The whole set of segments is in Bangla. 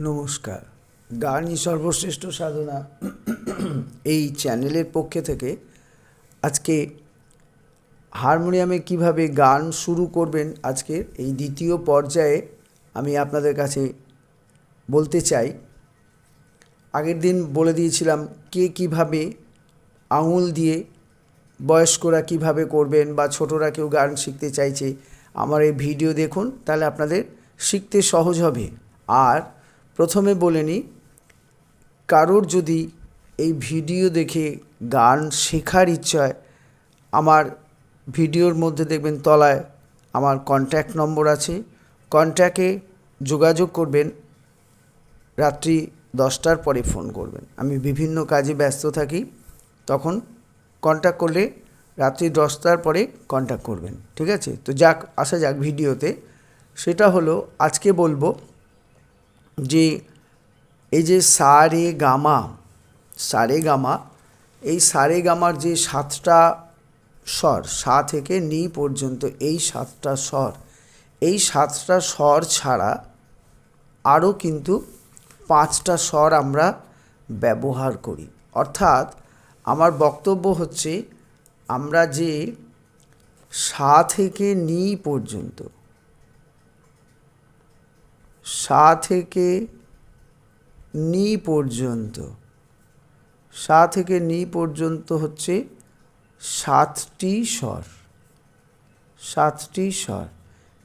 নমস্কার। গানই সর্বশ্রেষ্ঠ সাধনা এই চ্যানেলের পক্ষে থেকে আজকে হারমোনিয়ামে কীভাবে গান শুরু করবেন আজকের এই দ্বিতীয় পর্যায়ে আমি আপনাদের কাছে বলতে চাই। আগের দিন বলে দিয়েছিলাম কে কীভাবে আঙুল দিয়ে বয়স্করা কীভাবে করবেন বা ছোটরা কেউ গান শিখতে চাইছে, আমার এই ভিডিও দেখুন, তাহলে আপনাদের শিখতে সহজ হবে। আর প্রথমে বলে নিই কারোর যদি এই ভিডিও দেখে গান শেখার ইচ্ছা হয়, আমার ভিডিওর মধ্যে দেখবেন তলায় আমার কন্ট্যাক্ট নম্বর আছে। কন্ট্যাক্টে যোগাযোগ করবেন, রাত্রি দশটার পরে ফোন করবেন। আমি বিভিন্ন কাজে ব্যস্ত থাকি, তখন কন্ট্যাক্ট করলে রাত্রি দশটার পরে কন্ট্যাক্ট করবেন। ঠিক আছে? তো যাক, আসা যাক ভিডিওতে। সেটা হলো, আজকে বলব যে এই যে সা রে গামা সা রে গামা, এই সা রে গামার যে সাতটা স্বর, সা থেকে নি পর্যন্ত এই সাতটা স্বর, এই সাতটা স্বর ছাড়া আরও কিন্তু পাঁচটা স্বর আমরা ব্যবহার করি। অর্থাৎ আমার বক্তব্য হচ্ছে আমরা যে সা থেকে নি পর্যন্ত সা থেকে নি পর্যন্ত, সা থেকে নি পর্যন্ত হচ্ছে সাতটি স্বর সাতটি স্বর।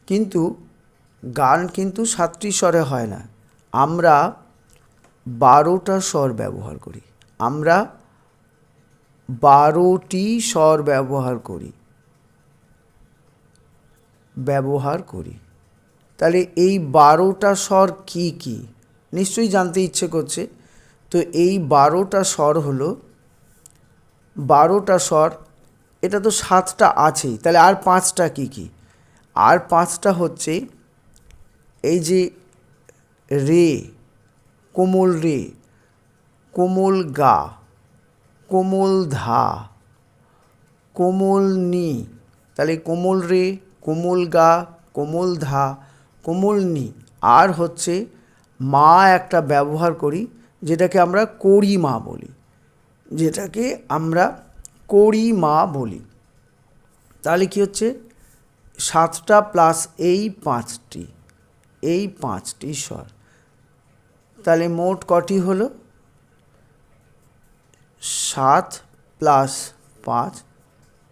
কিন্তু গান কিন্তু সাতটি স্বরে হয় না। আমরা বারোটা স্বর ব্যবহার করি। আমরা বারোটি স্বর ব্যবহার করি। ব্যবহার করি। তাহলে এই বারোটা স্বর কি কি? নিশ্চয়ই জানতে ইচ্ছে করছে। তো এই বারোটা স্বর হলো, বারোটা স্বর, এটা তো সাতটা আছেই, তাহলে আর পাঁচটা কি কি? আর পাঁচটা হচ্ছে এই যে রে, কোমল রে, কোমল গা, কোমল ধা, কোমল নি, তাহলে কোমল রে, কোমল গা, কোমল ধা কোমল নি আর হচ্ছে মা একটা ব্যবহার করি, যেটাকে আমরা কড়ি মা বলি। যেটাকে আমরা কড়ি মা বলি। তাহলে কি হচ্ছে? সাতটা প্লাস এই পাঁচটি এই পাঁচটি স্বর। তাহলে মোট কটি হলো? সাত প্লাস পাঁচ,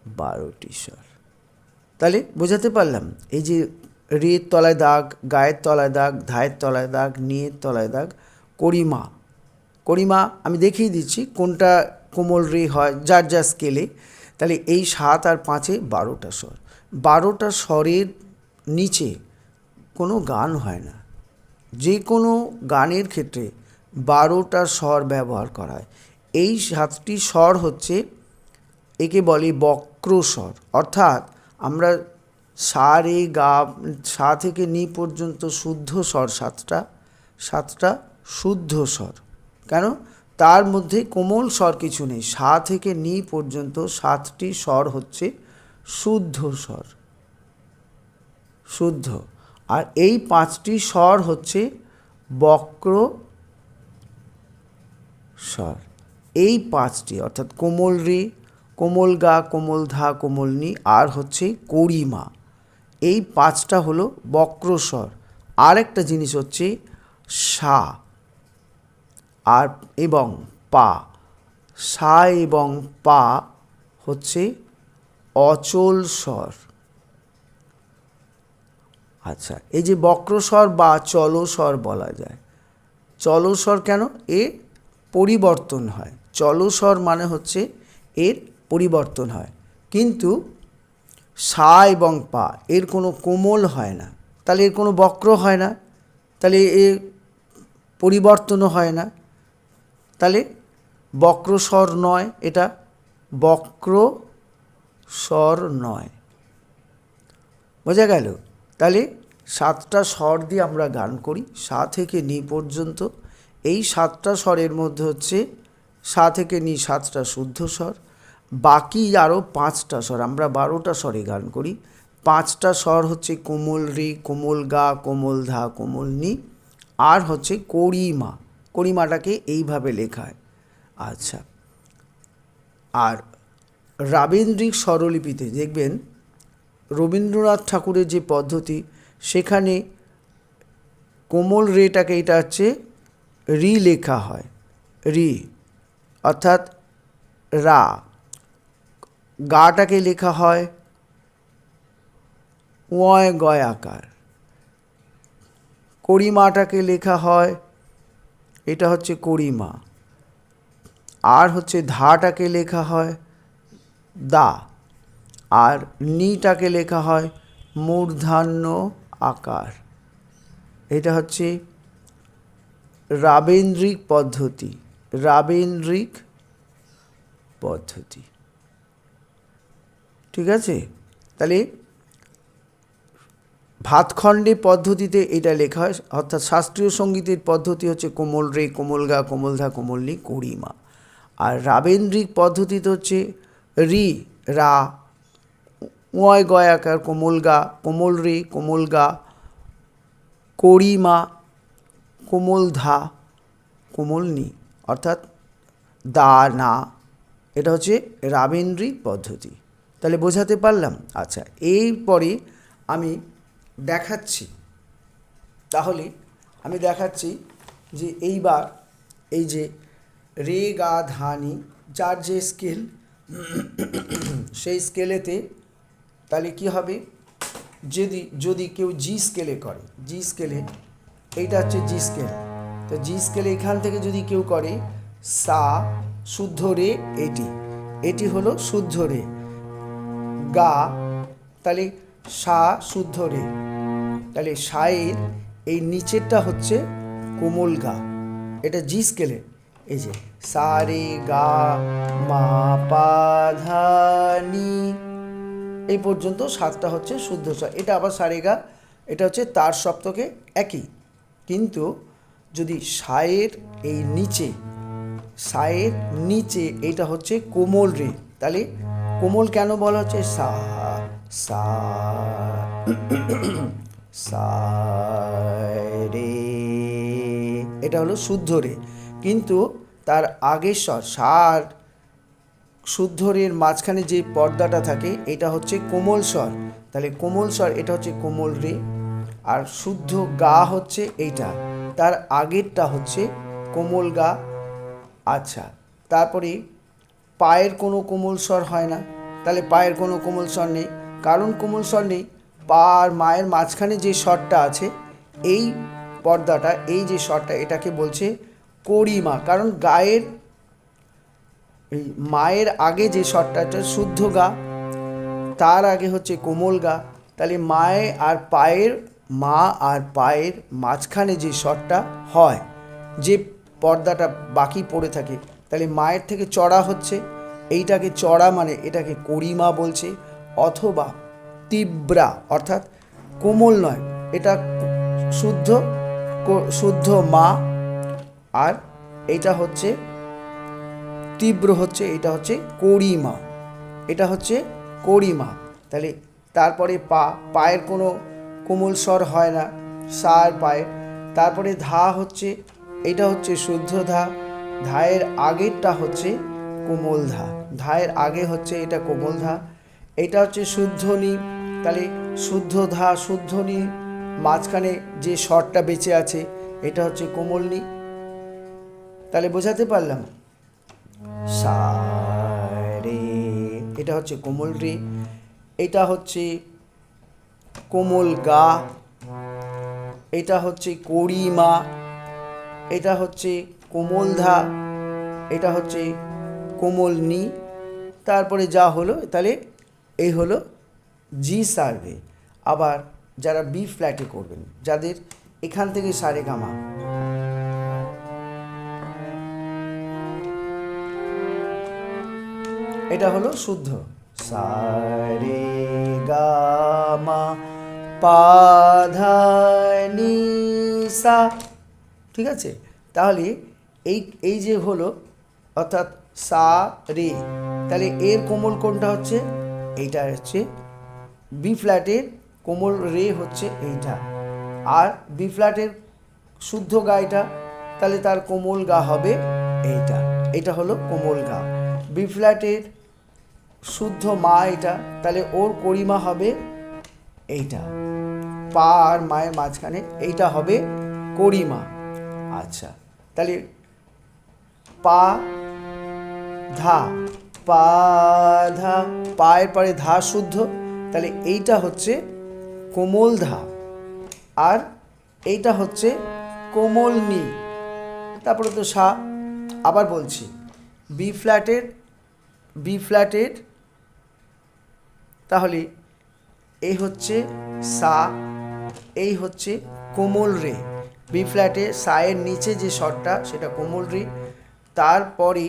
বারোটি স্বর। তাহলে বোঝাতে পারলাম, এই যে রের তলায় দাগ, গায়ের তলায় দাগ, ধায়ের তলায় দাগ, নিয়ের তলায় দাগ, করিমা। করিমা আমি দেখিয়ে দিচ্ছি কোনটা কোমল রে হয়, যার যা স্কেলে তাহলে এই সাত আর পাঁচে বারোটা স্বর। বারোটা স্বরের নিচে কোনো গান হয় না। যে কোনো গানের ক্ষেত্রে বারোটা স্বর ব্যবহার করা হয়। এই সাতটি স্বর হচ্ছে, একে বলে বক্র স্বর। অর্থাৎ আমরা সা রে গা, সা থেকে নি পর্যন্ত শুদ্ধ স্বর সাতটা সাতটা শুদ্ধ স্বর। কেন? তার মধ্যে কোমল স্বর কিছু নেই। সা থেকে নি পর্যন্ত সাতটি স্বর হচ্ছে শুদ্ধ স্বর। শুদ্ধ। আর এই পাঁচটি স্বর হচ্ছে বক্র স্বর। এই পাঁচটি, অর্থাৎ কোমল রে, কোমল গা, কোমল ধা, কোমল নি, আর হচ্ছে করিমা। এই পাঁচটা হলো বক্রস্বর। আর একটা জিনিস হচ্ছে সা আর এবং পা। সা এবং পা হচ্ছে অচল স্বর। আচ্ছা এই যে বক্রস্বর বা চলস্বর বলা যায়। চলস্বর কেন? এ পরিবর্তন হয়। চলস্বর মানে হচ্ছে এর পরিবর্তন হয়। কিন্তু সা এবং পা, এর কোনো কোমল হয় না। তাহলে এর কোনো বক্র হয় না। তাহলে এর পরিবর্তনও হয় না। তাহলে বক্র স্বর নয়, এটা বক্র স্বর নয়। বোঝা গেল? তাহলে সাতটা স্বর দিয়ে আমরা গান করি, সা থেকে নি পর্যন্ত। এই সাতটা স্বরের মধ্যে হচ্ছে সা থেকে নি সাতটা শুদ্ধ স্বর। বাকি আরও পাঁচটা স্বর, আমরা বারোটা স্বরে গান করি। পাঁচটা স্বর হচ্ছে কোমল রি, কোমল গা, কোমল ধা, কোমল নি, আর হচ্ছে করিমা। করিমাটাকে এইভাবে লেখা হয়। আচ্ছা আর রাবীন্দ্রিক স্বরলিপিতে দেখবেন, রবীন্দ্রনাথ ঠাকুরের যে পদ্ধতি, সেখানে কোমল রেটাকে এটা হচ্ছে রি লেখা হয়। রি, অর্থাৎ রা। গাটাকে লেখা হয় ওয় গয় আকার। করিমাটাকে লেখা হয়, এটা হচ্ছে করিমা। আর হচ্ছে ধাটাকে লেখা হয় দা। আর নিটাকে লেখা হয় মূর্ধান্য আকার। এটা হচ্ছে রাবেন্দ্রিক পদ্ধতি রাবেন্দ্রিক পদ্ধতি। ঠিক আছে? তাহলে ভাতখণ্ডে পদ্ধতিতে এটা লেখা হয়, অর্থাৎ শাস্ত্রীয় সঙ্গীতের পদ্ধতি হচ্ছে কোমল রে, কোমল গা, কোমল ধা কোমলনি করিমা আর রাবেন্দ্রিক পদ্ধতিতে হচ্ছে রি, রা ওয় গয়াকার কোমল গা, কোমল রে, কোমল গা করিমা কোমল ধা, কোমল নি। অর্থাৎ দা, না, এটা হচ্ছে রাবেন্দ্রিক পদ্ধতি। তাহলে বোঝাতে পারলাম? আচ্ছা এরপরে আমি দেখাচ্ছি। তাহলে আমি দেখাচ্ছি যে এইবার এই যে রে গা ধানি যার যে স্কেল, সেই স্কেলেতে তাহলে কি হবে? যদি যদি কেউ জি স্কেলে করে, জি স্কেলে, এইটা হচ্ছে জি স্কেল। তো জি স্কেলে এখান থেকে যদি কেউ করে, সা, শুদ্ধ রে, এটি। এটি হলো শুদ্ধ রে। গা, তাহলে সা শুদ্ধ রে। তাহলে সায়ের এই নিচেরটা হচ্ছে কোমল গা। এটা জি স্কেলে এই যে, সা রে গা, মা পা ধা নি। এই পর্যন্ত সাতটা হচ্ছে শুদ্ধ স্বর এটা আবার সারেগা এটা হচ্ছে তার সপ্তকে একই। কিন্তু যদি সায়ের এই নিচে, সায়ের নিচে এটা হচ্ছে কোমল রে, তাহলে কোমল কেন বলা হচ্ছে? সা সা রে। এটা হলো শুদ্ধ রে। কিন্তু তার আগের স্বর সার শুদ্ধ রের মাঝখানে যে পর্দাটা থাকে, এটা হচ্ছে কোমল স্বর। তাহলে কোমল স্বর, এটা হচ্ছে কোমল রে। আর শুদ্ধ গা হচ্ছে এইটা। তার আগেরটা হচ্ছে কোমল গা। আচ্ছা তারপরে পায়ের কোনো কোমল স্বর হয় না। তাহলে পায়ের কোনো কোমল স্বর নেই। কারণ কোমল স্বর নেই, পা আর মায়ের মাঝখানে যে স্বরটা আছে, এই পর্দাটা, এই যে স্বরটা, এটাকে বলছে করিমা। কারণ গায়ের, এই মায়ের আগে যে স্বরটা এটা শুদ্ধ গা, তার আগে হচ্ছে কোমল গা। তাহলে মায়ে আর পায়ের, মা আর পায়ের মাঝখানে যে স্বরটা হয়, যে পর্দাটা বাকি পড়ে থাকে তাহলে মায়ের থেকে চড়া হচ্ছে। এইটাকে চড়া মানে এটাকে করিমা বলছে অথবা তীব্রা, অর্থাৎ কোমল নয়, এটা শুদ্ধ শুদ্ধ মা। আর এটা হচ্ছে তীব্র হচ্ছে, এটা হচ্ছে করিমা, এটা হচ্ছে করিমা। তাহলে তারপরে পা, পায়ের কোনো কোমল স্বর হয় না, সার পায়ের। তারপরে ধা হচ্ছে, এটা হচ্ছে শুদ্ধ ধা। ধায়ের আগেরটা হচ্ছে কোমল ধা ধায়ের আগে হচ্ছে এটা কোমল ধা এটা হচ্ছে শুদ্ধ নি তাহলে শুদ্ধ ধা শুদ্ধ নি মাঝখানে যে স্বরটা বেঁচে আছে, এটা হচ্ছে কোমল নি তাহলে বোঝাতে পারলাম? রে, এটা হচ্ছে কোমল রে। এটা হচ্ছে কোমল গা। এটা হচ্ছে করিমা। এটা হচ্ছে কোমল ধা, এটা হচ্ছে কোমল নি। তারপরে যা হলো, তাহলে এই হলো জি সার্ভে আবার যারা বি ফ্ল্যাটে করবেন, যাদের এখান থেকে সারে গামা। এটা হলো শুদ্ধ। সারে গামা পাধানি সা, ঠিক আছে? তাহলে এই এই যে হলো, অর্থাৎ সা, রে, তাহলে এর কোমল কোনটা হচ্ছে এইটা হচ্ছে বি ফ্ল্যাটের কোমল রে হচ্ছে এইটা। আর বি ফ্ল্যাটের শুদ্ধ গা এটা তাহলে তার কোমল গা হবে এইটা। এটা হলো কোমল গা। বি ফ্ল্যাটের শুদ্ধ মা এটা, তাহলে ওর করিমা হবে এইটা। পা আর মায়ের মাঝখানে এইটা হবে করিমা। আচ্ছা তাহলে পা ধা পা ধা, পায়ের পরে ধা শুদ্ধ। তাহলে এইটা হচ্ছে কোমল ধা। আর এইটা হচ্ছে কোমল নি। তারপরে তো সা, আবার বলছি। বি ফ্ল্যাটের বি ফ্ল্যাটের তাহলে এই হচ্ছে সা, এই হচ্ছে কোমল রে। বি ফ্ল্যাটে সায়ের নিচে যে স্বরটা, সেটা কোমল রে। তারপরে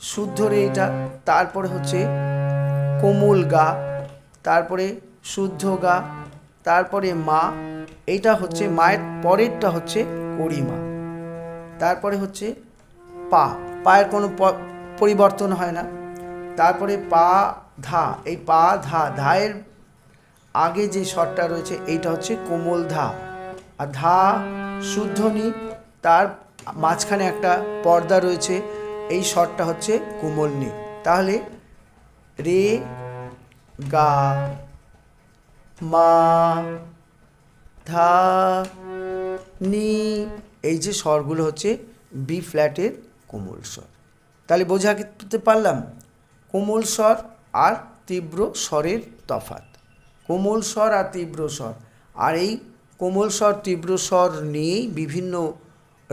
শুদ্ধ রে এটা, তারপরে হচ্ছে কোমল গা, তারপরে শুদ্ধ গা, তারপরে মা, এইটা হচ্ছে মায়ের পরেরটা হচ্ছে করিমা। তারপরে হচ্ছে পা, পায়ের কোনো পরিবর্তন হয় না। তারপরে পা, ধা, এই পা, ধা, ধায়ের আগে যে স্বরটা রয়েছে, এইটা হচ্ছে কোমল ধা। আর ধা শুদ্ধ নি, তার মাঝখানে একটা পর্দা রয়েছে, এই স্বরটা হচ্ছে কোমল নি তাহলে রে, গা, মা, ধা, নি, এই যে স্বরগুলো হচ্ছে বি ফ্ল্যাটের কোমল স্বর। তাহলে বোঝাতে পারলাম, কোমল স্বর আর তীব্র স্বরের তফাৎ। কোমল স্বর আর তীব্র স্বর। আর এই কোমল স্বর, তীব্র স্বর নিয়েই বিভিন্ন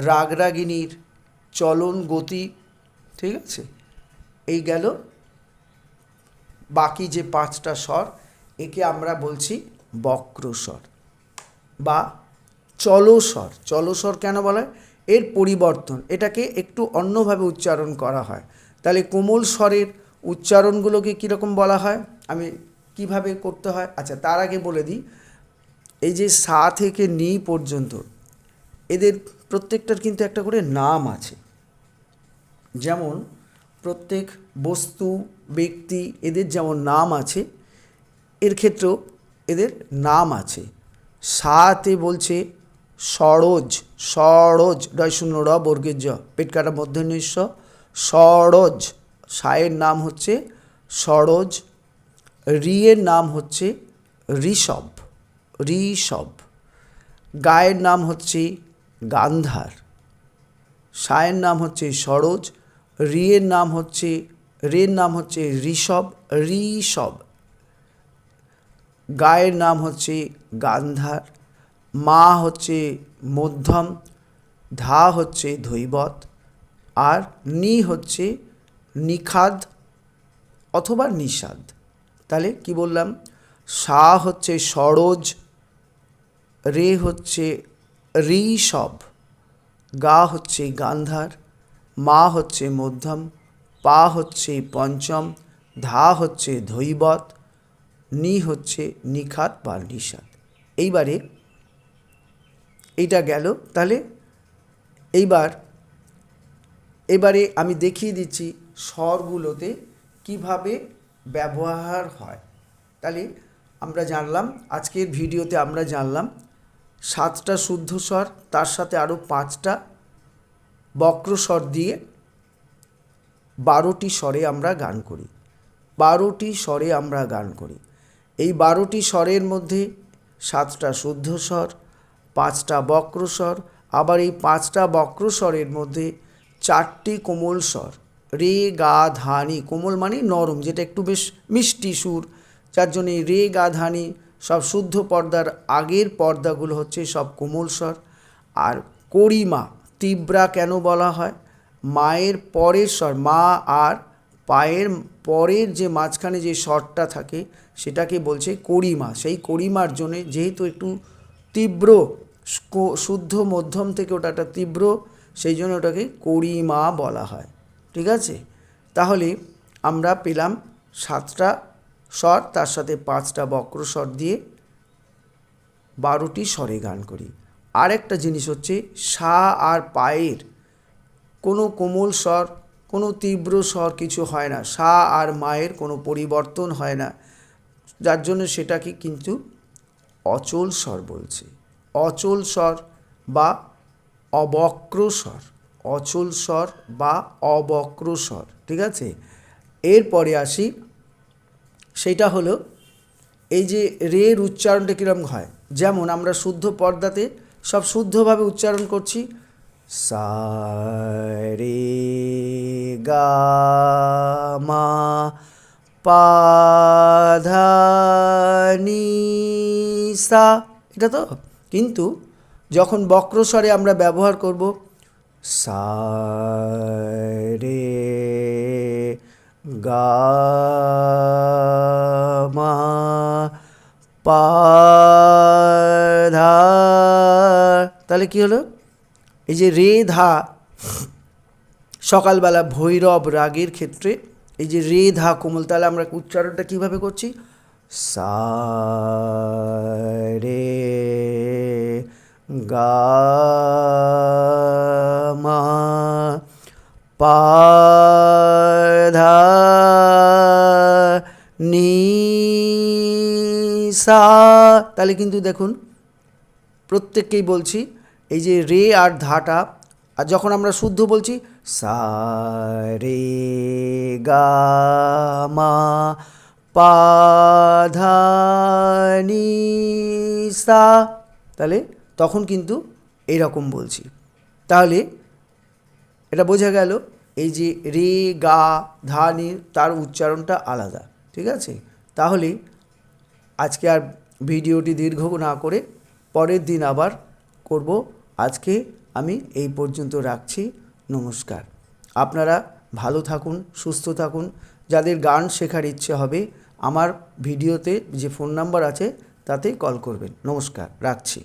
রাগরাগিনীর চলন গতি, ঠিক আছে? এই গেল। বাকি যে পাঁচটা স্বর, একে আমরা বলছি বক্রস্বর বা চলস্বর। চলস্বর কেন বলা হয়? এর পরিবর্তন। এটাকে একটু অন্যভাবে উচ্চারণ করা হয়। তাহলে কোমল স্বরের উচ্চারণগুলোকে কীরকম বলা হয়? আমি কীভাবে করতে হয়? আচ্ছা তার আগে বলে দিই, এই যে সা থেকে নি পর্যন্ত, এদের প্রত্যেকটার কিন্তু একটা করে নাম আছে। যেমন প্রত্যেক বস্তু, ব্যক্তি এদের যেমন নাম আছে, এর ক্ষেত্রেও এদের নাম আছে। সাতে বলছে সরোজ সরোজ ডয় শূন্য র, বর্গের জ, পেট কাটা মধ্যনিস্ব সরোজ, সায়ের নাম হচ্ছে সরোজ, রিয়ের নাম হচ্ছে ঋষভ ঋষভ। গায়ের নাম হচ্ছে গান্ধার। সায়ের নাম হচ্ছে সরোজ, রিয়ের নাম হচ্ছে, রের নাম হচ্ছে ঋষভ ঋষভ। গায়ের নাম হচ্ছে গান্ধার, মা হচ্ছে মধ্যম, ধা হচ্ছে ধৈবত, আর নি হচ্ছে নিখাদ অথবা নিষাদ। তাহলে কি বললাম? সা হচ্ছে সরোজ, রে হচ্ছে ঋষভ। গা হচ্ছে গান্ধার, মা হচ্ছে মধ্যম, পা হচ্ছে পঞ্চম, ধা হচ্ছে ধৈবত, নি হচ্ছে নিখাত বা নিষাদ। এইবারে এইটা গেল। তাহলে এইবার, এবারে আমি দেখিয়ে দিচ্ছি স্বরগুলোতে কীভাবে ব্যবহার হয়। তাহলে আমরা জানলাম, আজকের ভিডিওতে আমরা জানলাম সাতটা শুদ্ধ স্বর, তার সাথে আরও পাঁচটা বক্র স্বর দিয়ে বারোটি স্বরে আমরা গান করি। বারোটি স্বরে আমরা গান করি। এই বারোটি স্বরের মধ্যে সাতটা শুদ্ধ স্বর, পাঁচটা বক্র স্বর, আবার এই পাঁচটা বক্র স্বরের মধ্যে চারটি কোমল স্বর। রে, গা ধানি কোমল মানে নরম, যেটা একটু বেশ মিষ্টি সুর। যার জন্যে রে, গা ধানি সব শুদ্ধ পর্দার আগের পর্দাগুলো হচ্ছে সব কোমল স্বর। আর করিমা তীব্রা কেন বলা হয়? মায়ের পরের স্বর, মা আর পায়ের পরের যে মাঝখানে যে স্বরটা থাকে, সেটাকে বলছে করিমা। সেই করিমার জন্যে যেহেতু একটু তীব্র শুদ্ধ মধ্যম থেকে ওটা একটা তীব্র, সেই জন্য ওটাকে করিমা বলা হয়। ঠিক আছে? তাহলে আমরা পেলাম সাতটা স্বর, তার সাথে পাঁচটা বক্র স্বর দিয়ে বারোটি স্বরে গান করি। আরেকটা জিনিস হচ্ছে, সা আর পায়ের কোনো কোমল স্বর, কোনো তীব্র স্বর কিছু হয় না। সা আর মায়ের কোনো পরিবর্তন হয় না। যার জন্য সেটাকে কিন্তু অচল স্বর বলছে। অচল স্বর বা অবক্রস্বর অচল স্বর বা অবক্রস্বর ঠিক আছে? এরপরে আসি সেটা হলো এই যে রের উচ্চারণটা কীরকম হয়? যেমন আমরা শুদ্ধ পর্দাতে সব শুদ্ধভাবে উচ্চারণ করছি। সা, রে, গা, মা, পা, ধা, নি, সা, এটা তো? কিন্তু যখন বক্রস্বরে আমরা ব্যবহার করব, সা, রে গা মা পা ধা তাহলে কি হলো? এই যে রে ধা সকালবেলা ভৈরব রাগের ক্ষেত্রে এই যে রে ধা কোমল, তাহলে আমরা উচ্চারণটা কীভাবে করছি? সা, রে, গা, মা, পা তাহলে কিন্তু দেখুন, প্রত্যেককেই বলছি, এই যে রে আর ধাটা, আর যখন আমরা শুদ্ধ বলছি, সা, রে, গা, মা, পা, ধা, নি, সা, তাহলে তখন কিন্তু এইরকম বলছি। তাহলে এটা বোঝা গেল, এই যে রে, গা, ধা তার উচ্চারণটা আলাদা, ঠিক আছে? তাহলে আজকে আর ভিডিওটি দীর্ঘ না করে পরের দিন আবার করব। আজকে আমি এই পর্যন্ত রাখছি। নমস্কার। আপনারা ভালো থাকুন, সুস্থ থাকুন। যাদের গান শেখার ইচ্ছে হবে, আমার ভিডিওতে যে ফোন নাম্বার আছে, তাতে কল করবেন। নমস্কার, রাখছি।